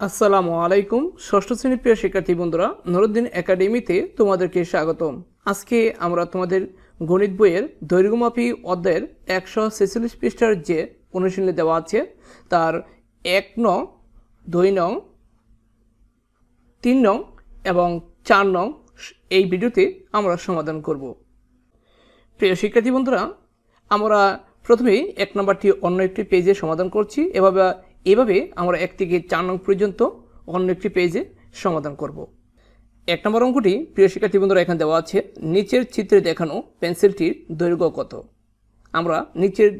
আসসালামু আলাইকুম, ষষ্ঠ শ্রেণির প্রিয় শিক্ষার্থী বন্ধুরা, নুরুদ্দিন একাডেমিতে তোমাদেরকে স্বাগতম। আজকে আমরা তোমাদের গণিত বইয়ের দৈর্ঘ্যমাপী অধ্যায়ের একশো ছেচল্লিশ পৃষ্ঠার যে অনুশীলনী দেওয়া আছে, তার এক নং, দুই নং, তিন নং এবং চার নং এই ভিডিওতে আমরা সমাধান করব। প্রিয় শিক্ষার্থী বন্ধুরা, আমরা প্রথমেই এক নম্বরটি অন্য একটি পেজে সমাধান করছি। এভাবে এভাবে আমরা এক থেকে চার নং পর্যন্ত অন্য একটি পেজে সমাধান করব। এক নম্বর অঙ্কটি, প্রিয় শিক্ষার্থী বন্ধুরা, এখানে দেওয়া আছে, নিচের চিত্রে দেখানো পেন্সিলটির দৈর্ঘ্য কত? আমরা নিচের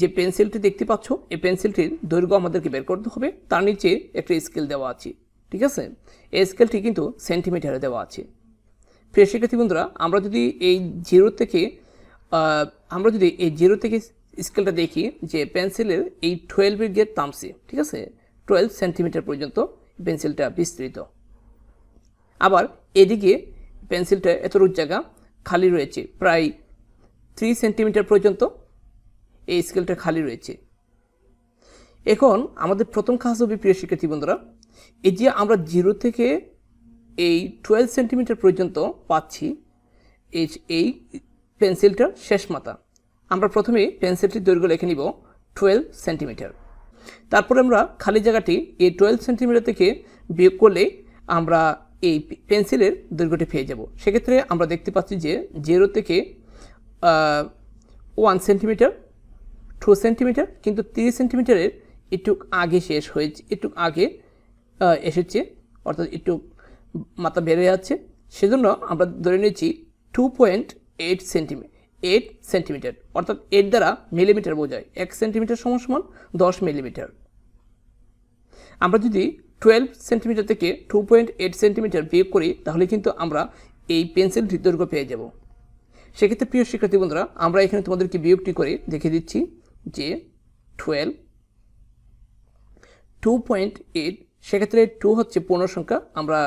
যে পেন্সিলটি দেখতে পাচ্ছ, এই পেন্সিলটির দৈর্ঘ্য আমাদেরকে বের করতে হবে। তার নিচে একটা স্কেল দেওয়া আছে, ঠিক আছে? এই স্কেলটি কিন্তু সেন্টিমিটারে দেওয়া আছে। প্রিয় শিক্ষার্থী বন্ধুরা, আমরা যদি এই জিরো থেকে আমরা যদি এই জিরো থেকে স্কেলটা দেখি যে পেন্সিলের এই টুয়েলভের গেট তামসি, ঠিক আছে? টুয়েলভ সেন্টিমিটার পর্যন্ত পেন্সিলটা বিস্তৃত। আবার এদিকে পেন্সিলটা এতটুকু জায়গা খালি রয়েছে, প্রায় থ্রি সেন্টিমিটার পর্যন্ত এই স্কেলটা খালি রয়েছে। এখন আমাদের প্রথম কাজ হবে, প্রিয় শিক্ষার্থী বন্ধুরা, এই যে আমরা জিরো থেকে এই টুয়েলভ সেন্টিমিটার পর্যন্ত পাচ্ছি, এই এই পেন্সিলটার শেষ মাথা। আমরা প্রথমে পেন্সিলটির দৈর্ঘ্য লিখে নিব টুয়েলভ সেন্টিমিটার তারপরে আমরা খালি জায়গাটি এই টুয়েলভ সেন্টিমিটার থেকে বিয়োগ করলে আমরা এই পেন্সিলের দৈর্ঘ্যটি পেয়ে যাব। সেক্ষেত্রে আমরা দেখতে পাচ্ছি যে জিরো থেকে ওয়ান সেন্টিমিটার টু সেন্টিমিটার কিন্তু তিরিশ সেন্টিমিটারের একটু আগে শেষ হয়েছে একটু আগে এসেছে, অর্থাৎ একটু মাথা বেড়ে যাচ্ছে। সেজন্য আমরা ধরে নিয়েছি two point eight centimetre eight centimetre অর্থাৎ এর দ্বারা মিলিমিটার বোঝায়। এক সেন্টিমিটার সমান সমান দশ মিলিমিটার আমরা যদি টুয়েলভ সেন্টিমিটার থেকে টু পয়েন্ট এইট সেন্টিমিটার বিয়োগ করি, তাহলে কিন্তু আমরা এই পেন্সিলটির দৈর্ঘ্য পেয়ে যাব। সেক্ষেত্রে প্রিয় শিক্ষার্থী বন্ধুরা, আমরা এখানে তোমাদেরকে বিয়োগটি করে দেখে দিচ্ছি যে টুয়েলভ টু পয়েন্ট এইট সেক্ষেত্রে টু হচ্ছে পূর্ণ সংখ্যা, আমরা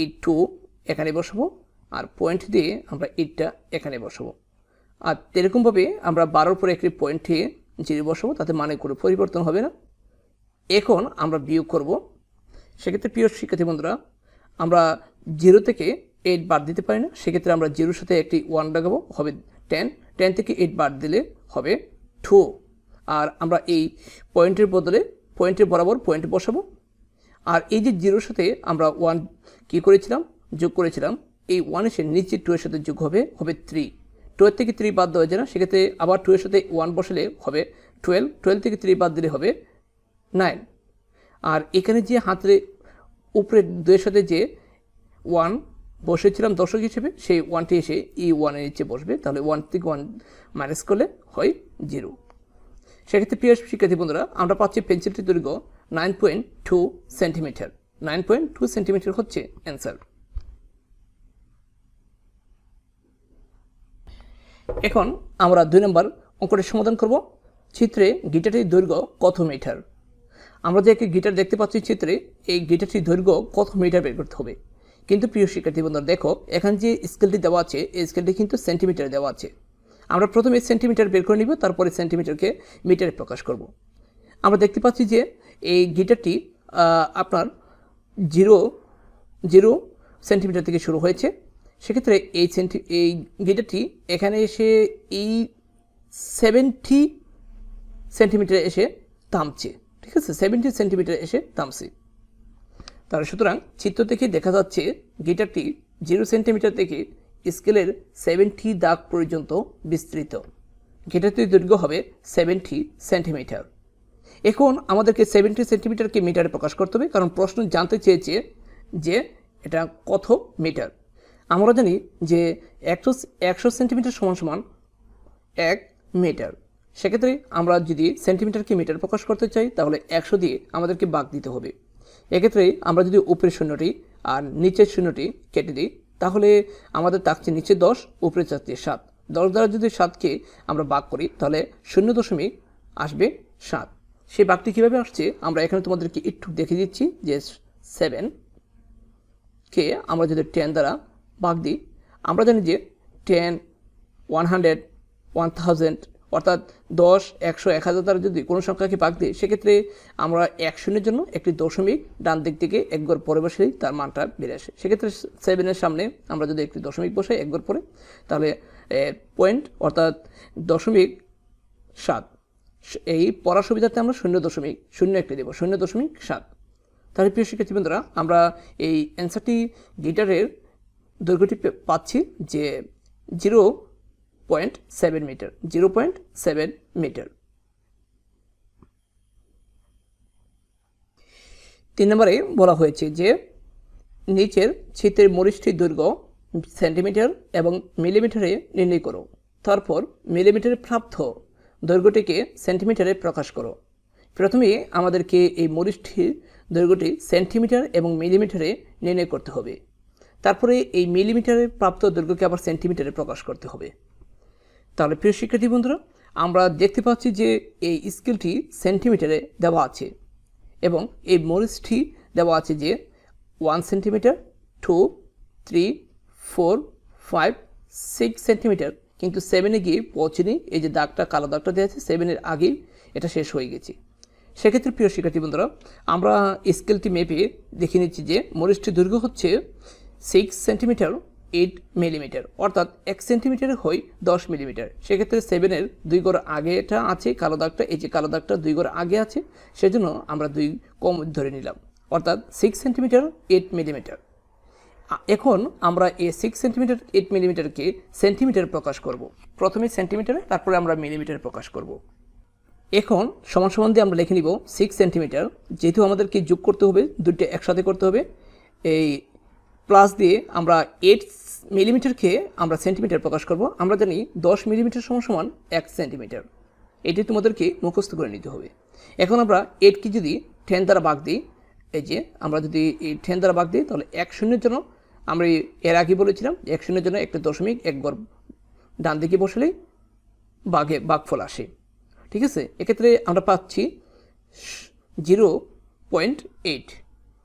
এই টু এখানে বসাবো, আর পয়েন্ট দিয়ে আমরা এইটটা এখানে বসাবো। আর এরকমভাবে আমরা বারোর পরে একটি পয়েন্টে জিরো বসাবো, তাতে মানে কোনো পরিবর্তন হবে না। এখন আমরা বিয়োগ করব। সেক্ষেত্রে প্রিয় শিক্ষার্থী বন্ধুরা, আমরা জিরো থেকে এইট বার দিতে পারি না, সেক্ষেত্রে আমরা জিরোর সাথে একটি ওয়ান লাগাবো, হবে টেন টেন থেকে এইট বার দিলে হবে টু আর আমরা এই পয়েন্টের বদলে পয়েন্টের বরাবর পয়েন্ট বসাবো। আর এই যে জিরোর সাথে আমরা ওয়ান কী করেছিলাম? যোগ করেছিলাম, এই ওয়ান এসে নিচে টু এর সাথে যোগ হবে হবে থ্রি টু এর থেকে থ্রি বাদ দেওয়া যায় না, সেক্ষেত্রে আবার টু এর সাথে ওয়ান বসালে হবে টুয়েলভ টুয়েলভ থেকে থ্রি বাদ দিলে হবে নাইন আর এখানে যে হাতের উপরে দুয়ের সাথে যে ওয়ান বসেছিলাম দর্শক হিসেবে, সেই ওয়ানটি এসে ই ওয়ানের নিচে বসবে, তাহলে ওয়ান থেকে ওয়ান মাইনাস করলে হয় জিরো সেক্ষেত্রে প্রিয় শিক্ষার্থী বন্ধুরা, আমরা পাচ্ছি পেন্সিলটির দৈর্ঘ্য nine point two centimetre nine point two centimetre হচ্ছে অ্যান্সার এখন আমরা দুই নম্বর অঙ্কটি সমাধান করব। চিত্রে গিটারটির দৈর্ঘ্য কত মিটার? আমরা যে একটি গিটার দেখতে পাচ্ছি চিত্রে, এই গিটারটির দৈর্ঘ্য কত মিটার বের করতে হবে? কিন্তু প্রিয় শিক্ষার্থী বন্ধুরা, দেখো, এখানে যে স্কেলটি দেওয়া আছে, এই স্কেলটি কিন্তু সেন্টিমিটার দেওয়া আছে। আমরা প্রথমে সেন্টিমিটার বের করে নিব, তারপরে সেন্টিমিটারকে মিটারে প্রকাশ করব। আমরা দেখতে পাচ্ছি যে এই গিটারটি আপনার জিরো জিরো সেন্টিমিটার থেকে শুরু হয়েছে। সেক্ষেত্রে এই সেন্টি এই গিটারটি এখানে এসে এই সেভেন্টি সেন্টিমিটার এসে থামছে। ঠিক আছে? সেভেন্টি সেন্টিমিটার এসে থামছে। তার সুতরাং চিত্র থেকে দেখা যাচ্ছে গিটারটি জিরো সেন্টিমিটার থেকে স্কেলের সেভেন্টি দাগ পর্যন্ত বিস্তৃত। গিটারটির দৈর্ঘ্য হবে সেভেন্টি সেন্টিমিটার এখন আমাদেরকে সেভেন্টি সেন্টিমিটারকে মিটারে প্রকাশ করতে হবে, কারণ প্রশ্ন জানতে চেয়েছে যে এটা কত মিটার আমরা জানি যে একশো একশো সেন্টিমিটার সমান সমান এক মিটার। সেক্ষেত্রে আমরা যদি সেন্টিমিটারকে মিটার প্রকাশ করতে চাই, তাহলে একশো দিয়ে আমাদেরকে বাঘ দিতে হবে। এক্ষেত্রে আমরা যদি উপরের শূন্যটি আর নিচের শূন্যটি কেটে দিই, তাহলে আমাদের থাকছে নিচে দশ, উপরে থাকছে সাত। দশ দ্বারা যদি সাতকে আমরা বাঘ করি, তাহলে শূন্য দশমিক আসবে সাত। সেই বাঘটি কীভাবে আসছে, আমরা এখানে তোমাদেরকে একটু দেখে দিচ্ছি যে সেভেন কে আমরা যদি টেন দ্বারা ভাগ দিই। আমরা জানি যে ten one hundred one thousand অর্থাৎ দশ, একশো, এক হাজার দ্বারা যদি কোনো সংখ্যাকে ভাগ দিই, সেক্ষেত্রে আমরা এক শূন্যের জন্য একটি দশমিক ডান দিক থেকে একবার পরে বসলেই তার মানটা বেড়ে আসে। সেক্ষেত্রে সেভেনের সামনে আমরা যদি একটি দশমিক বসাই একবার পরে, তাহলে পয়েন্ট অর্থাৎ দশমিক সাত। এই পড়ার সুবিধাতে আমরা শূন্য দশমিক, শূন্য একটি দেবো, শূন্য দশমিক সাত। তাহলে প্রিয় শিক্ষার্থী বন্ধুরা আমরা এই অ্যান্সারটি গিটারের দৈর্ঘ্যটি পাচ্ছি যে zero point seven metre, zero point seven metre. তিন নম্বরে বলা হয়েছে যে নিচের চিত্রের মরিষ্ঠির দৈর্ঘ্য সেন্টিমিটার এবং মিলিমিটারে নির্ণয় করো। তারপর মিলিমিটারে প্রাপ্ত দৈর্ঘ্যটিকে সেন্টিমিটারে প্রকাশ করো। প্রথমে আমাদেরকে এই মরিষ্ঠির দৈর্ঘ্যটি সেন্টিমিটার এবং মিলিমিটারে নির্ণয় করতে হবে। তারপরে এই মিলিমিটারে প্রাপ্ত দৈর্ঘ্যকে আবার সেন্টিমিটারে প্রকাশ করতে হবে। তাহলে প্রিয় শিক্ষার্থী বন্ধুরা, আমরা দেখতে পাচ্ছি যে এই স্কেলটি সেন্টিমিটারে দেওয়া আছে এবং এই মরিচটি দেওয়া আছে যে one centimetre two three four five six centimetre কিন্তু সেভেনে গিয়ে পৌঁছেনি, এই যে দাগটা, কালো দাগটা দেওয়া আছে সেভেনের আগেই এটা শেষ হয়ে গেছে। সেক্ষেত্রে প্রিয় শিক্ষার্থী বন্ধুরা, আমরা স্কেলটি মেপে দেখে নিচ্ছি যে মরিচটির দৈর্ঘ্য হচ্ছে সিক্স সেন্টিমিটার এইট মিলিমিটার অর্থাৎ এক সেন্টিমিটার হয় দশ মিলিমিটার সেক্ষেত্রে সেভেনের দুই গড় আগেটা আছে, কালো দাগটা, এই যে কালো দাগটা দুই গড় আগে আছে, সেজন্য আমরা দুই কম ধরে নিলাম। অর্থাৎ সিক্স সেন্টিমিটার এইট মিলিমিটার এখন আমরা এই সিক্স সেন্টিমিটার এইট মিলিমিটারকে সেন্টিমিটার প্রকাশ করব। প্রথমে সেন্টিমিটারে তারপরে আমরা মিলিমিটার প্রকাশ করব। এখন সমান সমান দিয়ে আমরা লিখে নিব সিক্স সেন্টিমিটার যেহেতু আমাদেরকে যোগ করতে হবে, দুইটা একসাথে করতে হবে, এই প্লাস দিয়ে আমরা এইট মিলিমিটারকে আমরা সেন্টিমিটার প্রকাশ করব। আমরা জানি দশ মিলিমিটার সমান সমান এক সেন্টিমিটার এটি তোমাদেরকে মুখস্থ করে নিতে হবে। এখন আমরা এইটকে যদি টেন দ্বারা ভাগ দিই, এই যে আমরা যদি এই টেন দ্বারা ভাগ দিই, তাহলে এক শূন্যের জন্য আমরা এর আগে বলেছিলাম এক শূন্যের জন্য একটা দশমিক একবার ডান দিকে বসলেই বাঘে বাঘফল আসে। ঠিক আছে? এক্ষেত্রে আমরা পাচ্ছি জিরো পয়েন্ট এইট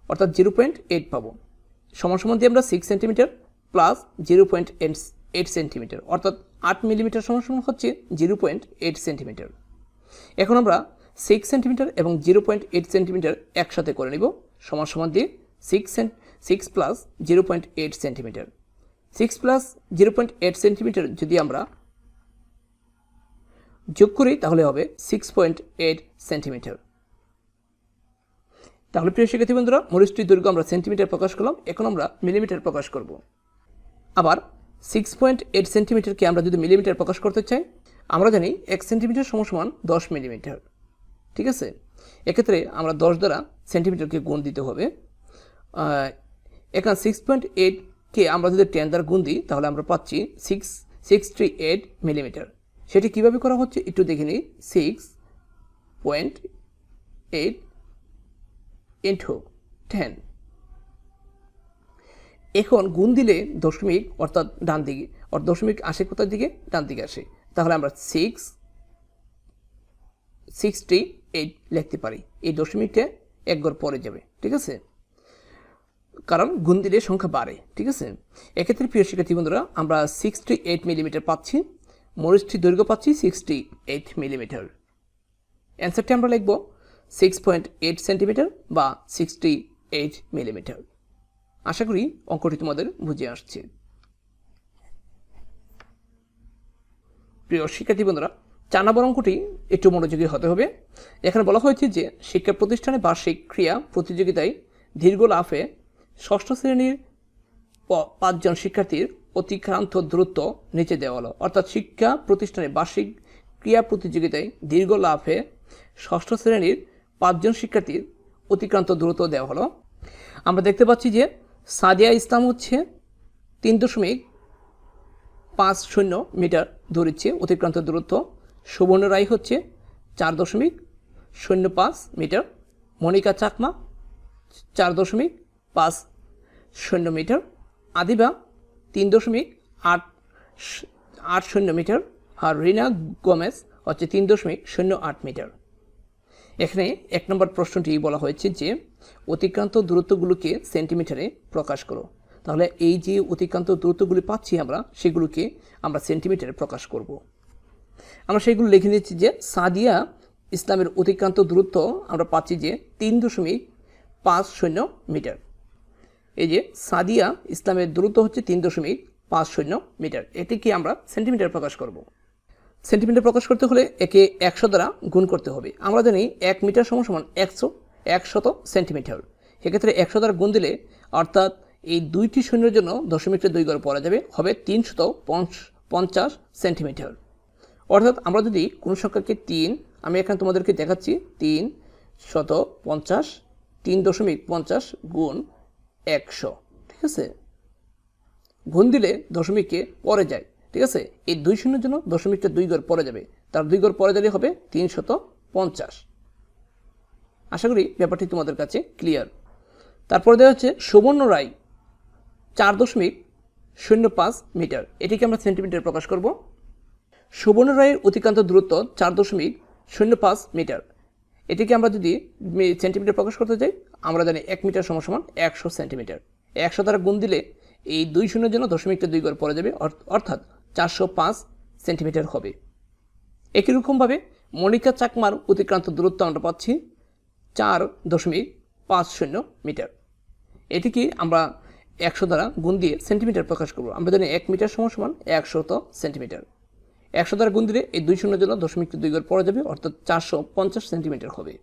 অর্থাৎ জিরো পয়েন্ট এইট পাবো। সমান দিয়ে আমরা six centimetre plus zero point eight centimetre অর্থাৎ আট মিলিমিটার সমান সমান হচ্ছে জিরো পয়েন্ট এইট সেন্টিমিটার এখন আমরা সিক্স সেন্টিমিটার এবং জিরো পয়েন্ট এইট সেন্টিমিটার একসাথে করে নিব, সমান সমান দিয়ে six six plus zero point eight centimetre six plus zero point eight centimetre যদি আমরা যোগ করি তাহলে হবে সিক্স পয়েন্ট এইট সেন্টিমিটার তাহলে প্রিয় শিক্ষার্থী বন্ধুরা, মরিচটির দৈর্ঘ্য আমরা সেন্টিমিটার প্রকাশ করলাম, এখন আমরা মিলিমিটার প্রকাশ করব। আবার সিক্স পয়েন্ট এইট সেন্টিমিটারকে আমরা যদি মিলিমিটার প্রকাশ করতে চাই, আমরা জানি এক সেন্টিমিটার সমান সমান দশ মিলিমিটার ঠিক আছে? এক্ষেত্রে আমরা দশ দ্বারা সেন্টিমিটারকে গুণ দিতে হবে। এখানে সিক্স পয়েন্ট এইটকে আমরা যদি টেন দ্বারা গুণ দিই, তাহলে আমরা পাচ্ছি six six three eight millimetre সেটি কীভাবে করা হচ্ছে, একটু দেখে নিই। Six point eight into ten এখন গুণ দিলে দশমিক অর্থাৎ ডান দিকে অর্থাৎ দশমিক আসে কোথার দিকে? ডান দিকে আসে। তাহলে আমরা সিক্স সিক্সটি এইট লিখতে পারি। এই দশমিকটা একবার পরে যাবে, ঠিক আছে? কারণ গুণ দিলে সংখ্যা বাড়ে, ঠিক আছে? এক্ষেত্রে প্রিয় শিক্ষার্থী বন্ধুরা, আমরা সিক্সটি এইট মিলিমিটার পাচ্ছি মরিচটি দৈর্ঘ্য পাচ্ছি সিক্সটি এইট মিলিমিটার অ্যান্সারটি আমরা লিখব সিক্স পয়েন্ট এইট সেন্টিমিটার বা সিক্সটি এইট মিলিমিটার আশা করি অঙ্কটি তোমাদের বুঝে আসছে। প্রিয় শিক্ষার্থী বন্ধুরা, চার নম্বর অঙ্কটি একটু মনোযোগী হতে হবে। এখানে বলা হয়েছে যে শিক্ষা প্রতিষ্ঠানে বার্ষিক ক্রিয়া প্রতিযোগিতায় দীর্ঘ লাভে ষষ্ঠ শ্রেণির পাঁচজন শিক্ষার্থীর অতিক্রান্ত দূরত্ব নিচে দেওয়া হলো। অর্থাৎ শিক্ষা প্রতিষ্ঠানে বার্ষিক ক্রিয়া প্রতিযোগিতায় দীর্ঘ লাভে ষষ্ঠ শ্রেণির পাঁচজন শিক্ষার্থীর অতিক্রান্ত দূরত্ব দেওয়া হলো। আমরা দেখতে পাচ্ছি যে সাদিয়া ইসলাম হচ্ছে তিন দশমিক পাঁচ শূন্য মিটার দৌড়িচ্ছে, অতিক্রান্ত দূরত্ব। সুবর্ণ রায় হচ্ছে চার দশমিক শূন্য পাঁচ মিটার। মনিকা চাকমা চার দশমিক পাঁচ শূন্য মিটার। আদিবা তিন দশমিক আট আট শূন্য মিটার। আর রিনা গোমেজ হচ্ছে তিন দশমিক শূন্য আট মিটার। এখানে এক নম্বর প্রশ্নটি বলা হয়েছে যে, অতিক্রান্ত দূরত্বগুলোকে সেন্টিমিটারে প্রকাশ করো। তাহলে এই যে অতিক্রান্ত দূরত্বগুলি পাচ্ছি আমরা, সেগুলোকে আমরা সেন্টিমিটারে প্রকাশ করব। আমরা সেইগুলো লিখে নিচ্ছি যে, সাদিয়া ইসলামের অতিক্রান্ত দূরত্ব আমরা পাচ্ছি যে তিন দশমিক পাঁচ শূন্য মিটার। এই যে সাদিয়া ইসলামের দূরত্ব হচ্ছে তিন দশমিক পাঁচ শূন্য মিটার। এটিকে আমরা সেন্টিমিটার প্রকাশ করব। সেন্টিমিটার প্রকাশ করতে হলে একে একশো দ্বারা গুণ করতে হবে। আমরা জানি এক মিটার সমান সমান একশো, একশত সেন্টিমিটার। সেক্ষেত্রে একশো দ্বারা গুণ দিলে অর্থাৎ এই দুইটি শূন্যের জন্য দশমিকটা দুই গড় পড়া যাবে, হবে তিনশত পঞ্চাশ সেন্টিমিটার। অর্থাৎ আমরা যদি কোনো সংখ্যাকে তিন, আমি এখানে তোমাদেরকে দেখাচ্ছি, তিন শত পঞ্চাশ, তিন দশমিক পঞ্চাশ গুণ একশো, ঠিক আছে? গুণ দিলে দশমিককে পরে যায়। ঠিক আছে? এই দুই শূন্যের জন্য দশমিকটা দুই গড় পরে যাবে। তার দুই গড় পরে দিলে হবে তিন শত পঞ্চাশ। আশা করি ব্যাপারটি তোমাদের কাছে ক্লিয়ার তারপরে দেওয়া হচ্ছে সুবর্ণ রায় চার দশমিক শূন্য পাঁচ মিটার। এটিকে আমরা সেন্টিমিটার প্রকাশ করব। সুবর্ণ রায়ের অতিক্রান্ত দূরত্ব চার দশমিক শূন্য পাঁচ মিটার। এটিকে আমরা যদি সেন্টিমিটার প্রকাশ করতে চাই, আমরা জানি এক মিটার সমান একশো সেন্টিমিটার। একশো দ্বারা গুণ দিলে এই দুই শূন্যের জন্য দশমিকটা দুই গড় পড়ে যাবে, অর্থ- অর্থাৎ চারশো পাঁচ সেন্টিমিটার হবে। একই রকমভাবে মনিকা চাকমার অতিক্রান্ত দূরত্ব আমরা পাচ্ছি চার দশমিক পাঁচ শূন্য মিটার। এটিকে আমরা একশো দ্বারা গুণ দিয়ে সেন্টিমিটার প্রকাশ করব। আমরা জানি এক মিটার সমান সমান একশত সেন্টিমিটার। একশো দ্বারা গুণ দিলে এই দুই শূন্য জন্য দশমিক দুই গড় পড়ে যাবে, অর্থাৎ চারশো পঞ্চাশ সেন্টিমিটার হবে।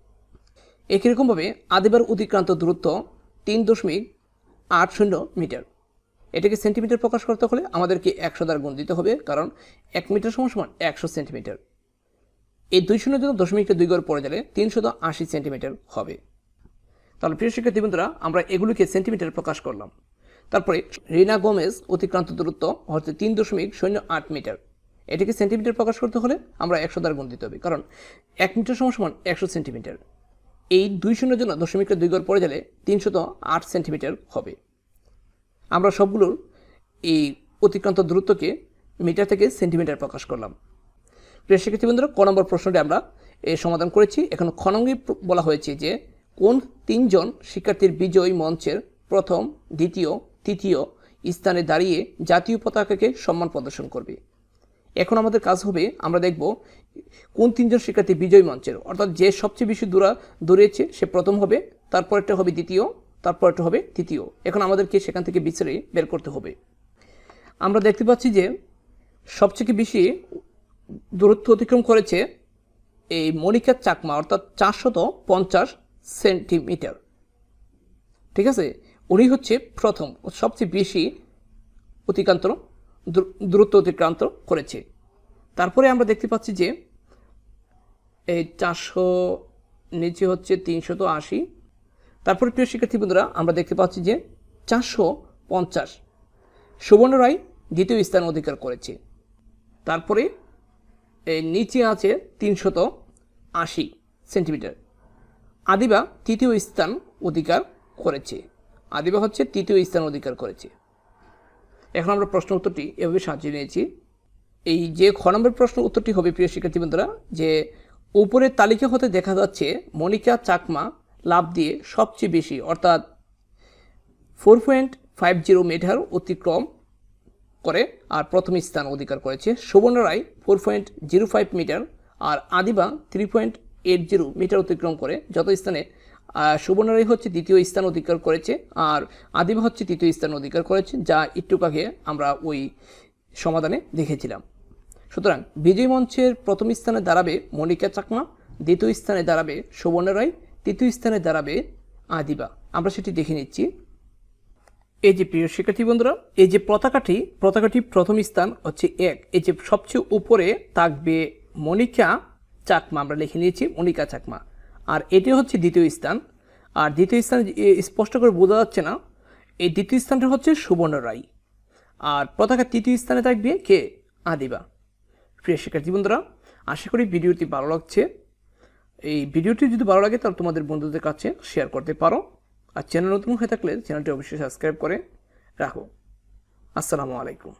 একই রকমভাবে আদিবার অতিক্রান্ত দূরত্ব তিন দশমিক আট শূন্য মিটার। এটাকে সেন্টিমিটার প্রকাশ করতে হলে আমাদেরকে একশো দ্বারা গুণ দিতে হবে, কারণ এক মিটার সমান সমান একশো সেন্টিমিটার। এই দুই শূন্যের জন্য দশমিকটা দুই গড় পড়ে গেলে তিনশত আশি সেন্টিমিটার হবে। তাহলে প্রিয় শিক্ষার্থী বন্ধুরা, আমরা এগুলিকে সেন্টিমিটার প্রকাশ করলাম। তারপরে রিনা গোমেজ অতিক্রান্ত দূরত্ব হচ্ছে তিন দশমিক শূন্য আট মিটার। এটিকে সেন্টিমিটার প্রকাশ করতে হলে আমরা একশো দ্বারা গুণ দিতে হবে, কারণ এক মিটার সমান সমান একশো সেন্টিমিটার। এই দুই শূন্যের জন্য দশমিকটা দুই গড় পড়ে গেলে তিনশত আট সেন্টিমিটার হবে। আমরা সবগুলোর এই অতিক্রান্ত দূরত্বকে মিটার থেকে সেন্টিমিটার প্রকাশ করলাম। প্রিয় শিক্ষার্থী বন্ধুরা ক নম্বর প্রশ্নটি আমরা, এ, সমাধান করেছি। এখন খ নম্বরে বলা হয়েছে যে, কোন তিনজন শিক্ষার্থীর বিজয়ী মঞ্চের প্রথম, দ্বিতীয়, তৃতীয় স্থানে দাঁড়িয়ে জাতীয় পতাকাকে সম্মান প্রদর্শন করবে? এখন আমাদের কাজ হবে, আমরা দেখব কোন তিনজন শিক্ষার্থী বিজয় মঞ্চের। অর্থাৎ যে সবচেয়ে বেশি দূরা দৌড়িয়েছে সে প্রথম হবে, তারপরেরটা হবে দ্বিতীয় তারপরেরটা হবে তৃতীয়। এখন আমাদেরকে সেখান থেকে বিচারে বের করতে হবে। আমরা দেখতে পাচ্ছি যে সবচেয়ে বেশি দূরত্ব অতিক্রম করেছে এই মনিকা চাকমা, অর্থাৎ চারশত পঞ্চাশ সেন্টিমিটার। ঠিক আছে? উনি হচ্ছে প্রথম সবচেয়ে বেশি অতিক্রান্ত দূরত্ব অতিক্রান্ত করেছে। তারপরে আমরা দেখতে পাচ্ছি যে এই চারশো নিচে হচ্ছে তিনশত আশি তারপরে প্রিয় শিক্ষার্থী বন্ধুরা, আমরা দেখতে পাচ্ছি যে চারশো পঞ্চাশ সুবর্ণ রায় দ্বিতীয় স্থান অধিকার করেছে। তারপরে নিচে আছে তিনশত আশি সেন্টিমিটার। আদিবা তৃতীয় স্থান অধিকার করেছে। আদিবা হচ্ছে তৃতীয় স্থান অধিকার করেছে। এখন আমরা প্রশ্ন উত্তরটি এভাবে সাজিয়ে নিয়েছি। এই যে খ নম্বর প্রশ্ন উত্তরটি হবে প্রিয় শিক্ষার্থী বন্ধুরা, যে উপরের তালিকা হতে দেখা যাচ্ছে মনিকা চাকমা লাভ দিয়ে সবচেয়ে বেশি, অর্থাৎ four point five zero metre অতিক্রম করে আর প্রথম স্থান অধিকার করেছে Subarna Roy four point zero five metre আর Adiba three point eight zero metre অতিক্রম করে যত স্থানে সুবর্ণ রায় হচ্ছে দ্বিতীয় স্থান অধিকার করেছে আর আদিবা হচ্ছে তৃতীয় স্থান অধিকার করেছে যা আগে আমরা ওই সমাধানে দেখেছিলাম। সুতরাং বিজয় মঞ্চের প্রথম স্থানে দাঁড়াবে মনিকা চাকমা, দ্বিতীয় স্থানে দাঁড়াবে সুবর্ণ রায় তৃতীয় স্থানে দাঁড়াবে আদিবা। আমরা সেটি দেখে নিচ্ছি। এই যে প্রিয় শিক্ষার্থী বন্ধুরা, এই যে পতাকাটি পতাকাটি প্রথম স্থান হচ্ছে এক। এই যে সবচেয়ে উপরে থাকবে মনিকা চাকমা, আমরা লিখে নিয়েছি মনিকা চাকমা। আর এটি হচ্ছে দ্বিতীয় স্থান। আর দ্বিতীয় স্থান স্পষ্ট করে বোঝা যাচ্ছে না, এই দ্বিতীয় স্থানটা হচ্ছে সুবর্ণ রায় আর পতাকা তৃতীয় স্থানে থাকবে কে? আদিবা। প্রিয় শিক্ষার্থী বন্ধুরা, আশা করি ভিডিওটি ভালো লাগছে। এই ভিডিওটি যদি ভালো লাগে, তাহলে তোমাদের বন্ধুদের কাছে শেয়ার করতে পারো। আর চ্যানেল নতুন হয়ে থাকলে চ্যানেলটি অবশ্যই সাবস্ক্রাইব করে রাখো। আসসালামু আলাইকুম।